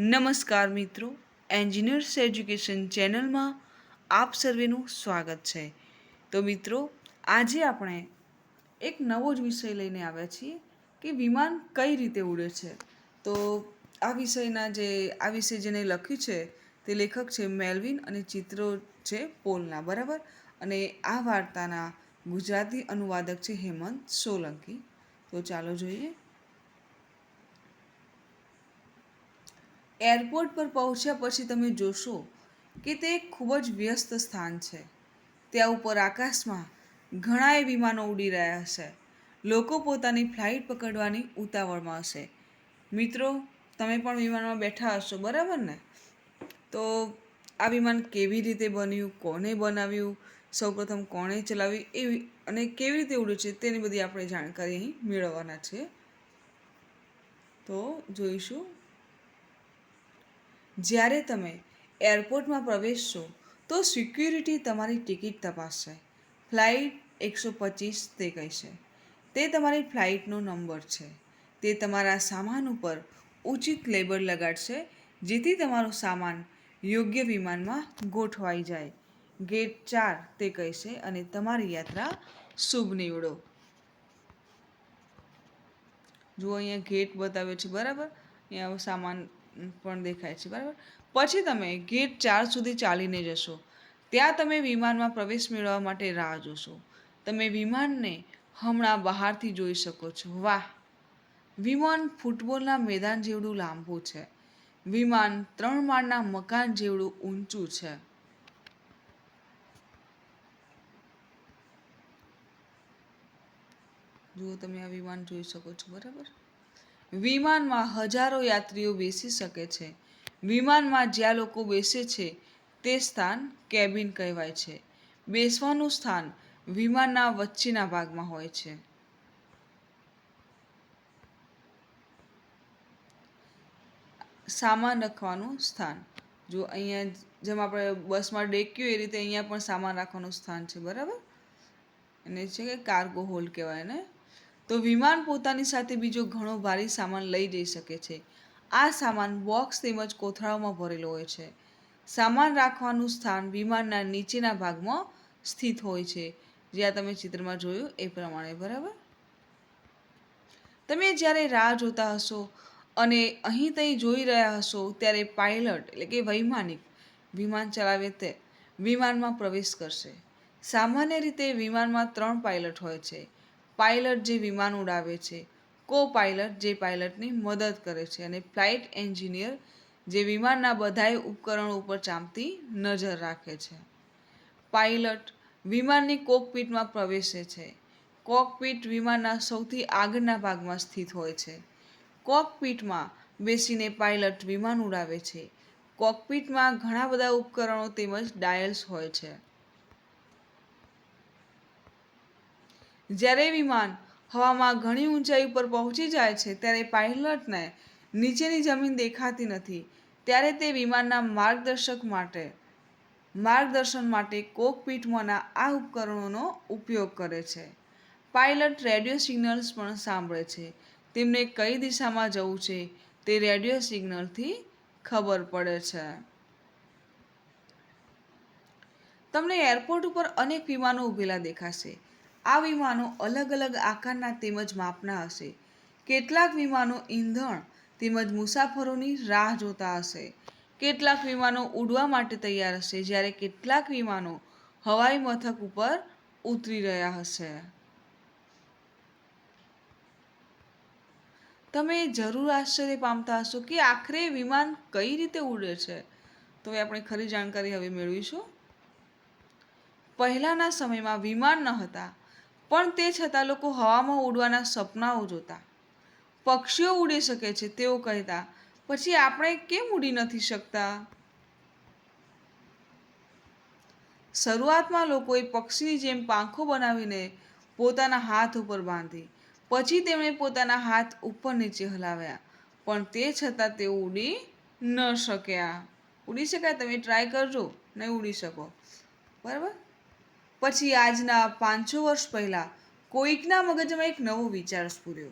નમસ્કાર મિત્રો engineers education ચેનલમાં આપ સર્વેનું સ્વાગત છે. તો મિત્રો, આજે આપણે એક નવો જ વિષય લઈને આવ્યા છીએ કે વિમાન કઈ રીતે ઉડે છે. તો આ વિષયના જે, આ વિષય જેને લખ્યું છે તે લેખક છે મેલવિન અને ચિત્રો છે પોલના, બરાબર? અને આ વાર્તાના ગુજરાતી અનુવાદક છે હેમંત સોલંકી. તો ચાલો જોઈએ. એરપોર્ટ પર પહોંચ્યા પછી તમે જોશો કે તે એક ખૂબ જ વ્યસ્ત સ્થાન છે. ત્યાં ઉપર આકાશમાં ઘણાય વિમાનો ઉડી રહ્યા હશે લોકો પોતાની ફ્લાઇટ પકડવાની ઉતાવળમાં હશે. મિત્રો, તમે પણ વિમાનમાં બેઠા હશો, બરાબર ને? તો આ વિમાન કેવી રીતે બન્યું, કોને બનાવ્યું, સૌપ્રથમ કોણે ચલાવ્યું, એવી અને કેવી રીતે ઉડ્યું છે તેની બધી આપણે જાણકારી અહીં મેળવવાના છે. તો જોઈશું જ્યારે તમે એરપોર્ટમાં પ્રવેશશો, તો સિક્યુરિટી તમારી ટિકિટ તપાસશે. ફ્લાઇટ એકસો પચીસ તે કહેશે. તે તમારી ફ્લાઇટનો નંબર છે. તે તમારા સામાન ઉપર ઉચિત લેબર લગાડશે, જેથી તમારો સામાન યોગ્ય વિમાનમાં ગોઠવાઈ જાય. ગેટ ચાર તે કહેશે અને તમારી યાત્રા શુભ નીવડો. જુઓ અહીંયા ગેટ બતાવ્યો છે, બરાબર? અહીંયા સામાન પણ દેખાય છે, બરાબર? પછી તમે ગેટ ચાર સુધી ચાલીને જશો. ત્યાં તમે વિમાનમાં પ્રવેશ મેળવવા માટે રાહ જોશો. તમે વિમાનને હમણાં બહારથી જોઈ શકો છો. વાહ! વિમાન ફૂટબોલના મેદાન જેવડું લાંબુ છે. વિમાન ત્રણ માળના મકાન જેવડું ઊંચું છે. જુઓ તમે આ વિમાન જોઈ શકો છો, બરાબર? વિમાનમાં હજારો યાત્રીઓ બેસી શકે છે. વિમાનમાં જ્યાં લોકો બેસે છે, તે સ્થાન કેબિન કહેવાય છે. બેસવાનું સ્થાન વિમાનના વચ્ચેના ભાગમાં હોય છે. સામાન રાખવાનું સ્થાન. જો અહીંયા જેમ આપણે બસમાં ડેક્યું, એ રીતે અહીંયા પણ સામાન રાખવાનું સ્થાન છે, બરાબર? એને છે કે કાર્ગો હોલ કહેવાય ને તો વિમાન પોતાની સાથે બીજો ઘણો ભારી સામાન લઈ જઈ શકે છે. આ સામાન બોક્સ તેમજ કોથળાઓમાં ભરેલો હોય છે. સામાન રાખવાનું સ્થાન વિમાનના નીચેના ભાગમાં સ્થિત હોય છે. જ્યાં તમે ચિત્રમાં જોયું એ પ્રમાણે, બરાબર? તમે જ્યારે રાહ જોતા હશો અને અહીં તહીં જોઈ રહ્યા હશો ત્યારે પાયલટ એટલે કે વૈમાનિક વિમાન ચલાવે તે વિમાનમાં પ્રવેશ કરશે. સામાન્ય રીતે વિમાનમાં ત્રણ પાયલટ હોય છે. પાયલટ જે વિમાન ઉડાવે છે કો પાયલટ જે પાયલટની મદદ કરે છે અને ફ્લાઇટ એન્જિનિયર જે વિમાનના બધાય ઉપકરણો ઉપર ચાંપતી નજર રાખે છે. પાયલટ વિમાનની કોકપીટમાં પ્રવેશે છે. કોકપીટ વિમાનના સૌથી આગળના ભાગમાં સ્થિત હોય છે. કોકપીટમાં બેસીને પાયલટ વિમાન ઉડાવે છે. કોકપીટમાં ઘણા બધા ઉપકરણો તેમજ ડાયલ્સ હોય છે. જ્યારે વિમાન હવામાં ઘણી ઊંચાઈ ઉપર પહોંચી જાય છે, ત્યારે પાયલટને નીચેની જમીન દેખાતી નથી, ત્યારે તે વિમાનના માર્ગદર્શક માટે, માર્ગદર્શન માટે કોકપીટમાંના આ ઉપકરણોનો ઉપયોગ કરે છે. પાયલટ રેડિયો સિગ્નલ્સ પણ સાંભળે છે. તેમને કઈ દિશામાં જવું છે તે રેડિયો સિગ્નલથી ખબર પડે છે. તમને એરપોર્ટ ઉપર અનેક વિમાનો ઉભેલા દેખાશે. આ વિમાનો અલગ અલગ આકારના તેમજ માપના હશે. કેટલાક વિમાનો ઈંધણ તેમજ મુસાફરોની રાહ જોતા હશે. કેટલાક વિમાનો ઉડવા માટે તૈયાર હશે, જ્યારે કેટલાક વિમાનો હવાઈ મથક ઉપર ઉતરી રહ્યા હશે. તમે જરૂર આશ્ચર્ય પામતા હશો કે આખરે વિમાન કઈ રીતે ઉડે છે? તો હવે આપણે ખરી જાણકારી હવે મેળવીશું. પહેલાંના સમયમાં વિમાન ન હતા. પણ તે છતાં લોકો હવામાં ઉડવાના સપનાઓ જોતા. પક્ષીઓ ઉડી શકે છે તેઓ કહેતા, પછી આપણે કેમ ઉડી નથી શકતા? શરૂઆતમાં લોકોએ પક્ષીની જેમ પાંખો બનાવીને પોતાના હાથ ઉપર બાંધી, પછી તેમણે પોતાના હાથ ઉપર નીચે હલાવ્યા, પણ તે છતાં તેઓ ઉડી ન શક્યા. ઉડી શકાય, તમે ટ્રાય કરજો, નહીં ઉડી શકો. બરાબર? પછી આજના પાંચસો વર્ષ પહેલાં કોઈકના મગજમાં એક નવો વિચાર સ્ફૂર્યો.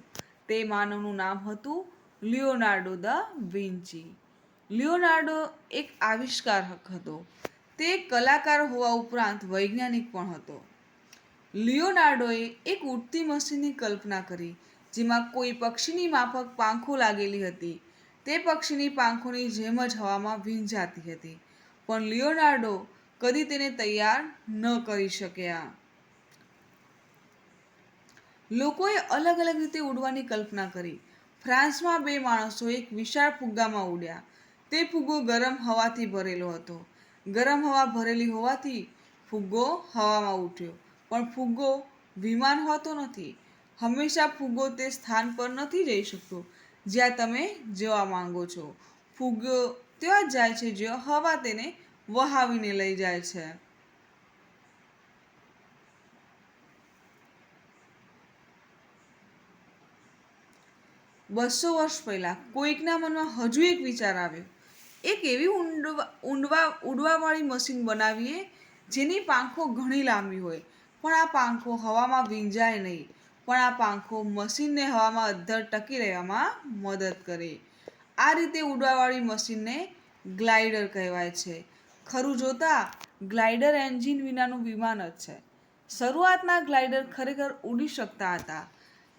તે માનવનું નામ હતું લિયોનાર્ડો દ વિન્ચી. લિયોનાર્ડો એક આવિષ્કારક હતો. તે કલાકાર હોવા ઉપરાંત વૈજ્ઞાનિક પણ હતો. લિયોનાર્ડોએ એક ઉડતી મશીનની કલ્પના કરી, જેમાં કોઈ પક્ષીની માફક પાંખો લાગેલી હતી. તે પક્ષીની પાંખોની જેમ જ હવામાં વીંજાતી હતી. પણ લિયોનાર્ડો કદી તેને તૈયાર ન કરી શક્યા. લોકોએ અલગ અલગ રીતે ઉડવાની કલ્પના કરી. ફ્રાન્સમાં બે માણસો એક વિશાળ ફુગ્ગામાં ઉડ્યા. તે ફુગ્ગો ગરમ હવાથી ભરેલો હતો. ગરમ હવા ભરેલી હોવાથી ફુગ્ગો હવામાં ઉઠ્યો. પણ ફુગ્ગો વિમાન હોતો નથી. હંમેશા ફુગ્ગો તે સ્થાન પર નથી જઈ શકતો જ્યાં તમે જવા માંગો છો. ફુગ્ગો ત્યાં જાય છે જ્યાં હવા તેને વહાવીને લઈ જાય છે. બસો વર્ષ પહેલાં કોઈકના મનમાં હજુ એક વિચાર આવ્યો. એક એવી ઊંડવા ઊંડવા, ઉડવાવાળી મશીન બનાવીએ જેની પાંખો ઘણી લાંબી હોય. પણ આ પાંખો હવામાં વીંજાય નહીં. પણ આ પાંખો મશીનને હવામાં અદ્ધર ટકી રહેવામાં મદદ કરે. આ રીતે ઉડવાવાળી મશીનને ગ્લાઇડર કહેવાય છે. ખરું જોતા ગ્લાઇડર એન્જિન વિનાનું વિમાન જ છે. શરૂઆતના ગ્લાઇડર ખરેખર ઉડી શકતા હતા.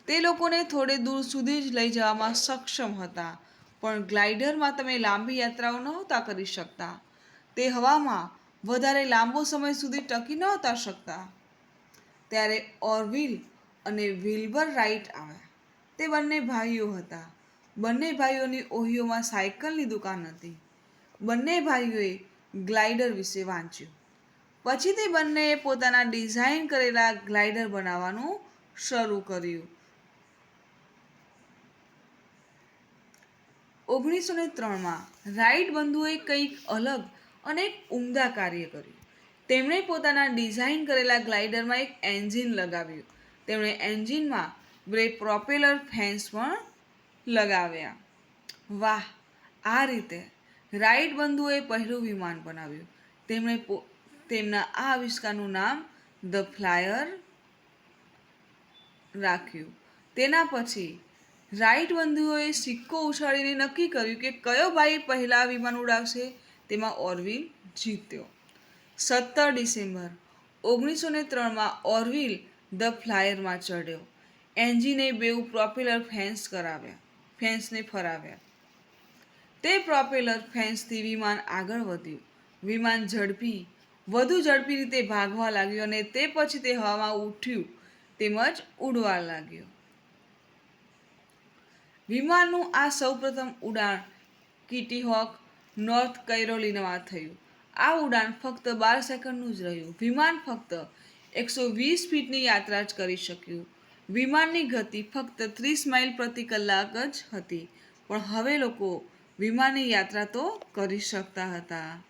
તે લોકોને થોડે દૂર સુધી જ લઈ જવામાં સક્ષમ હતા, પણ ગ્લાઇડરમાં તમે લાંબી યાત્રાઓ નહોતા કરી શકતા. તે હવામાં વધારે લાંબો સમય સુધી ટકી નહોતા શકતા. ત્યારે ઓરવિલ અને વિલ્બર રાઇટ આવ્યા. તે બંને ભાઈઓ હતા. બંને ભાઈઓની ઓહિયોમાં સાયકલની દુકાન હતી. બંને ભાઈઓએ ગ્લાઇડર વિશે વાંચ્યું. પછી તે બંનેએ પોતાના ડિઝાઇન કરેલા ગ્લાઇડર બનાવવાનું શરૂ કર્યું. ઓગણીસો ને ત્રણમાં રાઇટ બંધુએ કંઈક અલગ અને એક ઉમદા કાર્ય કર્યું. તેમણે પોતાના ડિઝાઇન કરેલા ગ્લાઇડરમાં એક એન્જિન લગાવ્યું. તેમણે એન્જિનમાં બે પ્રોપેલર ફેન્સ પણ લગાવ્યા. વાહ, આ રીતે રાઇટ બંધુએ પહેલું વિમાન બનાવ્યું. તેમણે તેમના આ આવિષ્કારનું નામ ધ ફ્લાયર રાખ્યું. તેના પછી રાઇટ બંધુઓએ સિક્કો ઉછાળીને નક્કી કર્યું કે કયો ભાઈ પહેલા વિમાન ઉડાવશે, તેમાં ઓરવિલ જીત્યો. સત્તર ડિસેમ્બર ઓગણીસો ને ત્રણમાં ઓરવિલ ધ ફ્લાયરમાં ચડ્યો એન્જિને બેઉ પ્રોપેલર ફેન્સ કરાવ્યા, ફેન્સને ફરાવ્યા. તે પ્રોપેલર ફેન્સથી વિમાન આગળ વધ્યું. વિમાન ઝડપી, વધુ ઝડપી રીતે ભાગવા લાગ્યું અને તે પછી તે હવામાં ઉઠ્યું, તેમજ ઉડવા લાગ્યું. વિમાનનું આ સૌપ્રથમ ઉડાણ કિટી હોક નોર્થ કૈરોલિનામાં થયું. આ ઉડાણ ફક્ત બાર સેકન્ડનું જ રહ્યું. વિમાન ફક્ત એકસો વીસ ફીટની યાત્રા જ કરી શક્યું. વિમાનની ગતિ ફક્ત ત્રીસ માઇલ પ્રતિ કલાક જ હતી. પણ હવે લોકો વિમાનની યાત્રા તો કરી શકતા હતા.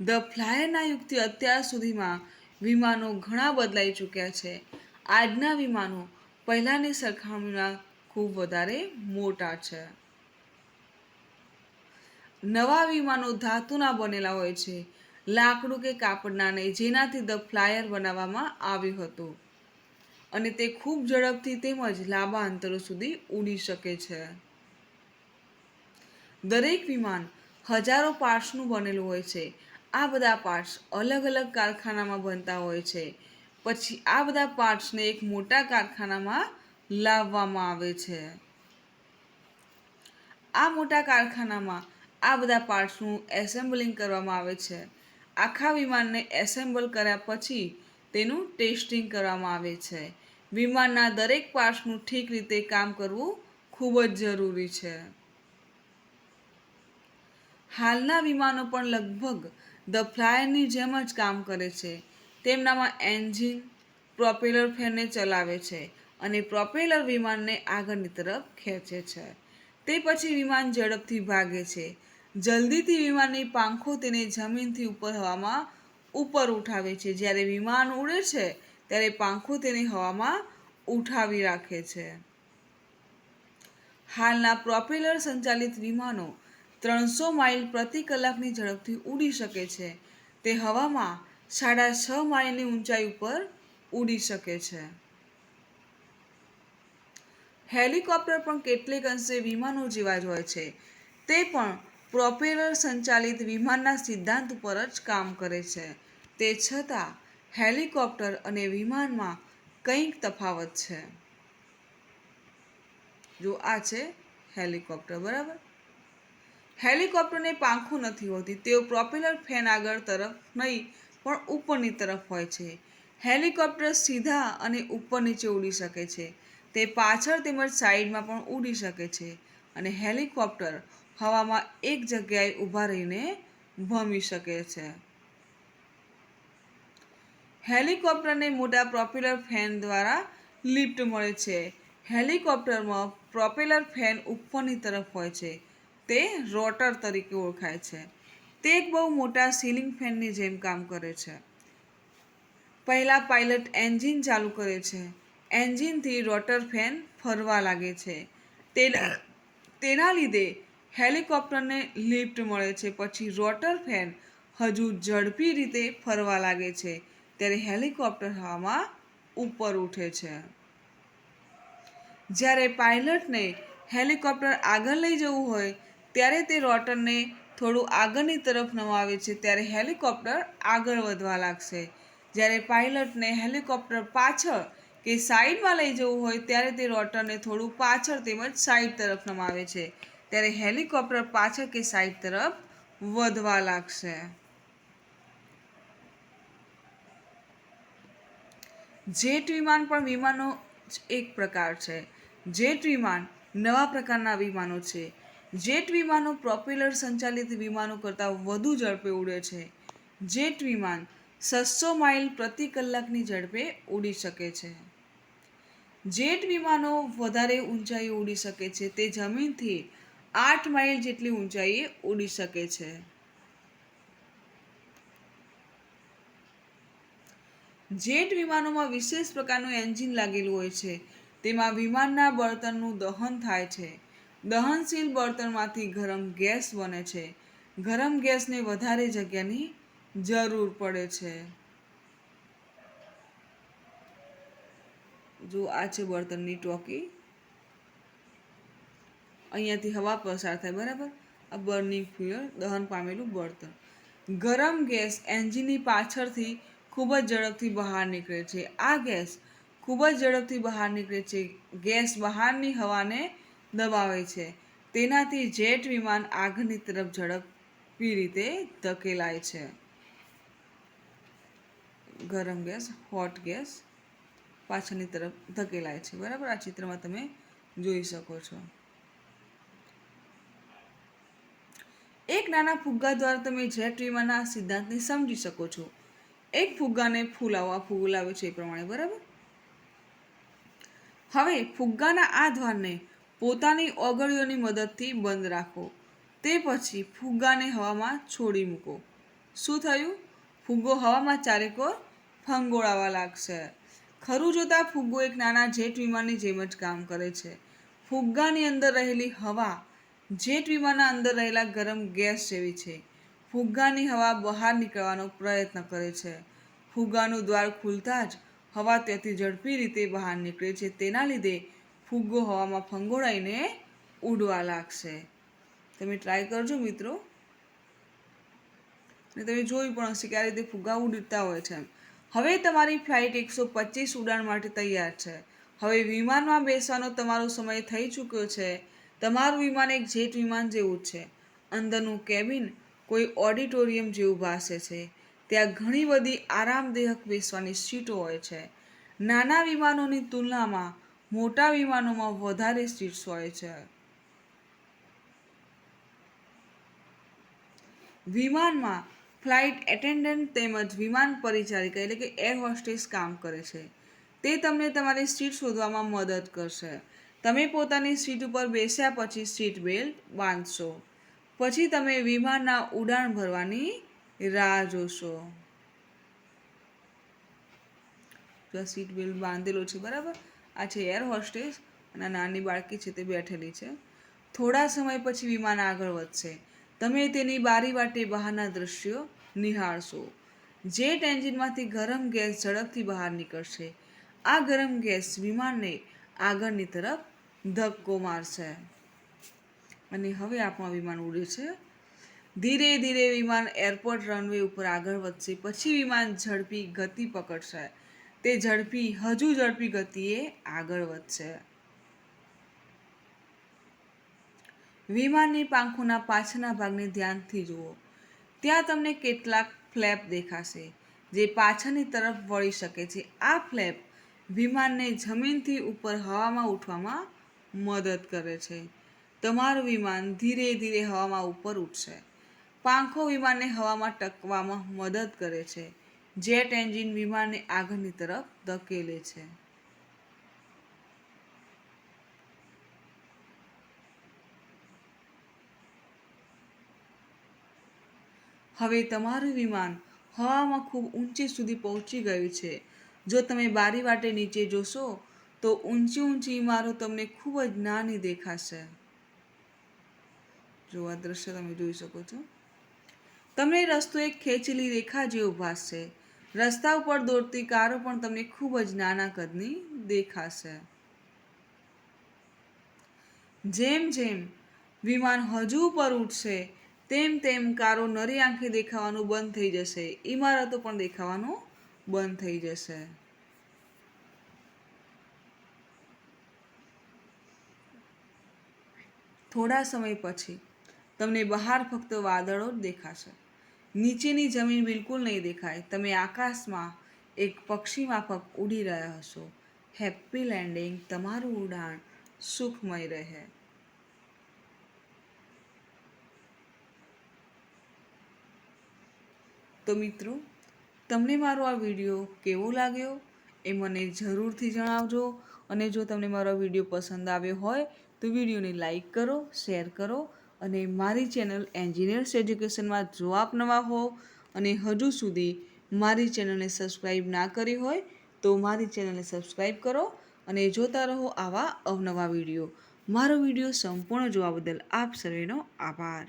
ધ ફ્લાયરના યુગથી અત્યાર સુધીમાં વિમાનો ઘણા બદલાઈ ચૂક્યા છે. આજના વિમાનો પહેલાંની સરખામણીમાં ખૂબ વધારે મોટા છે. નવા વિમાનો ધાતુના બનેલા હોય છે. લાકડું કે કાપડના નહીં જેનાથી ધ ફ્લાયર બનાવવામાં આવ્યું હતું. અને તે ખૂબ ઝડપથી તેમજ લાંબા અંતરો સુધી ઉડી શકે છે. દરેક વિમાન હજારો પાર્ટ્સનું બનેલું હોય છે. આ બધા પાર્ટ્સ અલગ અલગ કારખાનામાં બનતા હોય છે. પછી આ બધા પાર્ટ્સને એક મોટા કારખાનામાં લાવવામાં આવે છે. આ મોટા કારખાનામાં આ બધા પાર્ટ્સનું એસેમ્બલિંગ કરવામાં આવે છે. આખા વિમાનને એસેમ્બલ કર્યા પછી તેનું ટેસ્ટિંગ કરવામાં આવે છે. વિમાનના દરેક પાર્ટ્સનું ઠીક રીતે કામ કરવું ખૂબ જ જરૂરી છે. હાલના વિમાનો પણ લગભગ ધ ફ્લાયરની જેમ જ કામ કરે છે. તેમનામાં એન્જિન, પ્રોપેલર ફેનને ચલાવે છે અને પ્રોપેલર વિમાનને આગળની તરફ ખેંચે છે. તે પછી વિમાન ઝડપથી ભાગે છે. જલ્દીથી વિમાનની પાંખો તેને જમીનથી ઉપર હવામાં ઉપર ઉઠાવે છે. જ્યારે વિમાન ઉડે છે, ત્યારે પાંખો તેને હવામાં ઉઠાવી રાખે છે. હાલના પ્રોપેલર સંચાલિત વિમાનો ત્રણસો માઇલ પ્રતિ કલાકની ઝડપથી ઉડી શકે છે. તે હવામાં સાડા છ માઇલની ઊંચાઈ ઉપર ઉડી શકે છે. હેલિકોપ્ટર પણ કેટલીક અંશે વિમાનો જેવા જ હોય છે. તે પણ પ્રોપેલર સંચાલિત વિમાનના સિદ્ધાંત ઉપર જ કામ કરે છે. તે છતાં હેલિકોપ્ટર અને વિમાનમાં કંઈક તફાવત છે. જો આ છે હેલિકોપ્ટર, બરાબર? હેલિકોપ્ટરને પાંખો નથી હોતી, તેઓ પ્રોપેલર ફેન આગળ તરફ નહીં, પણ ઉપરની તરફ હોય છે. હેલિકોપ્ટર સીધા અને ઉપર નીચે ઉડી શકે છે. તે પાછળ તેમજ સાઈડમાં પણ ઉડી શકે છે અને હેલિકોપ્ટર હવામાં એક જગ્યાએ ઊભા રહીને ભમી શકે છે. હેલિકોપ્ટરને મોટા પ્રોપેલર ફેન દ્વારા લિફ્ટ મળે છે. હેલિકોપ્ટરમાં પ્રોપેલર ફેન ઉપરની તરફ હોય છે. તે રોટર તરીકે ઓળખાય છે. તે એક બહુ મોટા સીલિંગ ફેનની જેમ કામ કરે છે. પહેલાં પાયલટ એન્જિન ચાલુ કરે છે. એન્જિનથી રોટર ફેન ફરવા લાગે છે. તેના તેના લીધે હેલિકોપ્ટરને લિફ્ટ મળે છે, પછી રોટર ફેન હજુ ઝડપી રીતે ફરવા લાગે છે, ત્યારે હેલિકોપ્ટર હવામાં ઉપર ઉઠે છે. જ્યારે પાયલટને હેલિકોપ્ટર આગળ લઈ જવું હોય ત્યારે તે રોટરને થોડું આગળની તરફ નમાવે છે, ત્યારે હેલિકોપ્ટર આગળ વધવા લાગશે. જ્યારે પાયલટને હેલિકોપ્ટર પાછળ કે સાઈડમાં લઈ જવું હોય, ત્યારે તે રોટરને થોડું પાછળ તેમજ સાઈડ તરફ નમાવે છે. ત્યારે હેલિકોપ્ટર પાછળ કે સાઈડ તરફ વધવા લાગશે. જેટ વિમાન પણ વિમાનનો એક પ્રકાર છે. જેટ વિમાન નવા પ્રકારના વિમાનો છે. જેટ વિમાનો પ્રોપેલર સંચાલિત વિમાનો કરતાં વધુ ઝડપે ઉડે છે. જેટ વિમાન છસો માઇલ પ્રતિ કલાકની ઝડપે ઉડી શકે છે. જેટ વિમાનો વધારે ઊંચાઈએ ઉડી શકે છે તે જમીનથી આઠ માઇલ જેટલી ઊંચાઈએ ઉડી શકે છે. જેટ વિમાનોમાં વિશેષ પ્રકારનું એન્જિન લાગેલું હોય છે. તેમાં વિમાનના બળતણનું દહન થાય છે. દહનશીલ બળતણમાંથી ગરમ ગેસ બને છે. ગરમ ગેસને વધારે જગ્યાની જરૂર પડે છે. જો આ છે બળતણની ટોકી. અહીંયાથી હવા પસાર થાય, બરાબર? આ બર્નિંગ ફ્યુઅલ, દહન પામેલું બળતણ. ગરમ ગેસ એન્જિનની પાછળથી ખૂબ જ ઝડપથી બહાર નીકળે છે. આ ગેસ ખૂબ જ ઝડપથી બહાર નીકળે છે. ગેસ બહારની હવાને દબાવે છે. તેનાથી જેટ વિમાન આગળની તરફ ઝડપી રીતે ધકેલાય છે. ગરમ ગેસ, હોટ ગેસ પાછળની તરફ ધકેલાય છે. બરાબર? આ ચિત્રમાં તમે જોઈ શકો છો. એક નાના ફુગ્ગા દ્વારા તમે જેટ વિમાનના સિદ્ધાંતને સમજી શકો છો. એક ફુગ્ગાને ફૂલાવવા ફૂલાવે છે એ પ્રમાણે. બરાબર? હવે ફુગ્ગાના આ દ્વારને પોતાની ઓગળીઓની મદદથી બંધ રાખો. તે પછી ફુગ્ગાને હવામાં છોડી મૂકો. શું થયું? ફુગ્ગો હવામાં ચારેકોર ફંગોળાવા લાગશે. ખરું જોતાં ફુગ્ગો એક નાના જેટ વિમાનની જેમ જ કામ કરે છે. ફુગ્ગાની અંદર રહેલી હવા જેટ વિમાનના અંદર રહેલા ગરમ ગેસ જેવી છે. ફુગ્ગાની હવા બહાર નીકળવાનો પ્રયત્ન કરે છે. ફુગ્ગાનું દ્વાર ખુલતા જ હવા ત્યાંથી ઝડપી રીતે બહાર નીકળે છે. તેના લીધે ફુગ્ગો હવામાં ફંગોળાઈને ઉડવા લાગશે. તમે ટ્રાય કરજો મિત્રો. ને તમે જોયું પણ હશે કે આ રીતે ફુગ્ગા ઉડતા હોય છે હવે તમારી ફ્લાઇટ એકસો પચીસ ઉડાન માટે તૈયાર છે. હવે વિમાનમાં બેસવાનો તમારો સમય થઈ ચૂક્યો છે. તમારું વિમાન એક જેટ વિમાન જેવું જ છે. અંદરનું કેબિન કોઈ ઓડિટોરિયમ જેવું ભાસે છે. ત્યાં ઘણી બધી આરામદાયક બેસવાની સીટો હોય છે. નાના વિમાનોની તુલનામાં મોટા વિમાનોમાં વધારે સીટ્સ હોય છે. વિમાનમાં ફ્લાઇટ એટેન્ડન્ટ તેમજ વિમાન પરિચારિકા એટલે કે એર હોસ્ટેસ કામ કરે છે. તે તમને તમારી સીટ શોધવામાં મદદ કરશે. તમે પોતાની સીટ ઉપર બેસ્યા પછી સીટ બેલ્ટ બાંધશો. પછી તમે વિમાનના ઉડાણ ભરવાની રાહ જોશો. સીટ બેલ્ટ બાંધેલો છે, બરાબર? આ છે એર હોસ્ટેસ અને નાની બાળકી છે તે બેઠેલી છે. થોડા સમય પછી વિમાન આગળ વધશે. તમે તેની બારી વાટે બહારના દ્રશ્યો નિહાળશો. જેટ એન્જિનમાંથી ગરમ ગેસ ઝડપથી બહાર નીકળશે. આ ગરમ ગેસ વિમાનને આગળની તરફ ધક્કો મારશે. અને હવે આપણું વિમાન ઉડે છે. ધીરે ધીરે વિમાન એરપોર્ટ રનવે ઉપર આગળ વધશે. પછી વિમાન ઝડપી ગતિ પકડશે. તે ઝડપી, હજુ ઝડપી ગતિએ આગળ વધશે. વિમાનની પાંખોના પાછળના ભાગને ધ્યાનથી જુઓ. ત્યાં તમને કેટલાક ફ્લેપ દેખાશે, જે પાછળની તરફ વળી શકે છે. આ ફ્લેપ વિમાનને જમીનથી ઉપર હવામાં ઉઠવામાં મદદ કરે છે. તમારું વિમાન ધીરે ધીરે હવામાં ઉપર ઉઠશે. પાંખો વિમાનને હવામાં ટકવામાં મદદ કરે છે. જેટ એન્જિન વિમાનને આગળની તરફ ધકેલે છે. હવે તમારું વિમાન હવામાં ખૂબ ઊંચે સુધી પહોંચી ગયું છે. જો તમે બારી વાટે નીચે જોશો, તો ઊંચી ઊંચી ઇમારતો તમને ખૂબ જ નાની દેખાશે. જો આ દ્રશ્ય તમે જોઈ શકો છો. તમને રસ્તો એક ખેંચેલી રેખા જેવો ભાસશે. રસ્તા ઉપર દોડતી કારો પણ તમને ખૂબ જ નાના કદની દેખાશે. જેમ જેમ વિમાન હજુ ઉપર ઉઠશે તેમ તેમ કારો નરી આંખે દેખાવાનું બંધ થઈ જશે ઇમારતો પણ દેખાવાનું બંધ થઈ જશે. થોડા સમય પછી તમને બહાર ફક્ત વાદળો જ દેખાશે. નીચેની જમીન બિલકુલ નહીં દેખાય. તમે આકાશમાં એક પક્ષી માફક ઉડી રહ્યા હશો. હેપી લેન્ડિંગ, તમારું ઉડાણ સુખમય રહે. તો મિત્રો, તમને મારો આ વીડિયો કેવો લાગ્યો એ મને જરૂરથી જણાવજો. અને જો તમને મારો વીડિયો પસંદ આવ્યો હોય તો વિડીયોને લાઈક કરો, શેર કરો અને મારી ચેનલ એન્જિનિયર્સ એજ્યુકેશનમાં જો આપ નવા હો અને હજુ સુધી મારી ચેનલને સબસ્ક્રાઈબ ના કરી હોય, તો મારી ચેનલને સબસ્ક્રાઈબ કરો અને જોતા રહો આવા અવનવા વીડિયો. મારો વીડિયો સંપૂર્ણ જોવા બદલ આપ સર્વેનો આભાર.